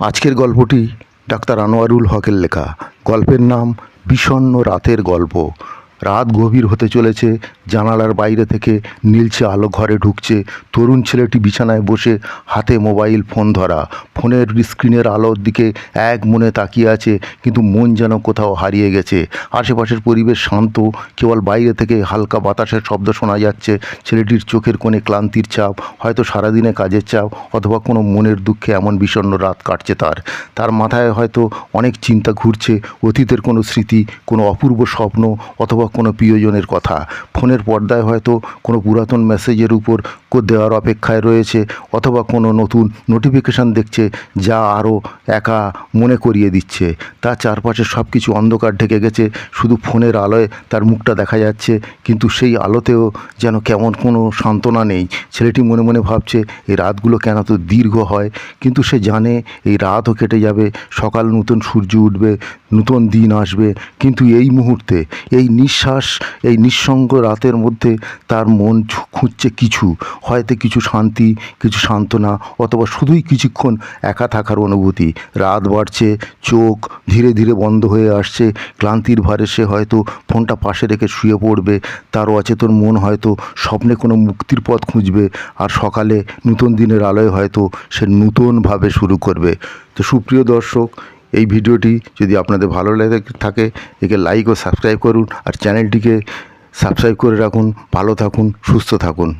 আজকের গল্পটি ডাক্তার আনোয়ারুল হকের লেখা। গল্পের নাম বিষণ্ণ রাতের গল্প। রাত গভীর হতে চলেছে, জানালার বাইরে থেকে নীলছে আলো ঘরে ঢুকছে। তরুণ ছেলেটি বিছানায় বসে হাতে মোবাইল ফোন ধরা। ফোনের স্ক্রিনের আলোর দিকে এক মনে তাকিয়ে আছে, কিন্তু মন যেন কোথাও হারিয়ে গেছে। আশেপাশের পরিবেশ শান্ত, কেবল বাইরে থেকে হালকা বাতাসের শব্দ শোনা যাচ্ছে। ছেলেটির চোখের কোণে ক্লান্তির চাপ, হয়তো সারাদিনে কাজের চাপ, অথবা কোনো মনের দুঃখে এমন বিষণ্ণ রাত কাটছে তার। তার মাথায় হয়তো অনেক চিন্তা ঘুরছে, অতীতের কোনো স্মৃতি, কোনো অপূর্ব স্বপ্ন, অথবা কোনো প্রিয়জনের কথা। ফোনের পর্দায় হয়তো কোনো পুরাতন মেসেজের উপর দেওয়ার অপেক্ষায় রয়েছে অথবা কোনো নতুন নোটিফিকেশান দেখছে যা আরও একা মনে করিয়ে দিচ্ছে। তার চারপাশে সব কিছু অন্ধকার ঢেকে গেছে, শুধু ফোনের আলোয় তার মুখটা দেখা যাচ্ছে, কিন্তু সেই আলোতেও যেন কেমন কোনো সান্ত্বনা নেই। ছেলেটি মনে মনে ভাবছে এই রাতগুলো কেন তো দীর্ঘ হয়? কিন্তু সে জানে, এই রাতও কেটে যাবে, সকাল নতুন সূর্য উঠবে, নতুন দিন আসবে। কিন্তু এই মুহূর্তে, এই নিঃশ্বাস, এই নিঃসঙ্গ রাতের মধ্যে তার মন খুঁজছে কিছু। হয়তো কিছু শান্তি, কিছু সান্ত্বনা অথবা শুধুই কিছুক্ষণ একা থাকার অনুভূতি। রাত বাড়ছে, চোখ ধীরে ধীরে বন্ধ হয়ে আসছে, ক্লান্তির ভারে সে হয়তো ফোনটা পাশে রেখে শুয়ে পড়বে তার অচেতন মন হয়তো স্বপ্নে কোনো মুক্তির পথ খুঁজবে, আর সকালে নতুন দিনের আলোয় হয়তো সে নতুনভাবে শুরু করবে। তো সুপ্রিয় দর্শক, এই ভিডিওটি যদি আপনাদের ভালো লেগে থাকে, একে লাইক ও সাবস্ক্রাইব করুন, আর চ্যানেলটিকে সাবস্ক্রাইব করে রাখুন, ভালো থাকুন, সুস্থ থাকুন।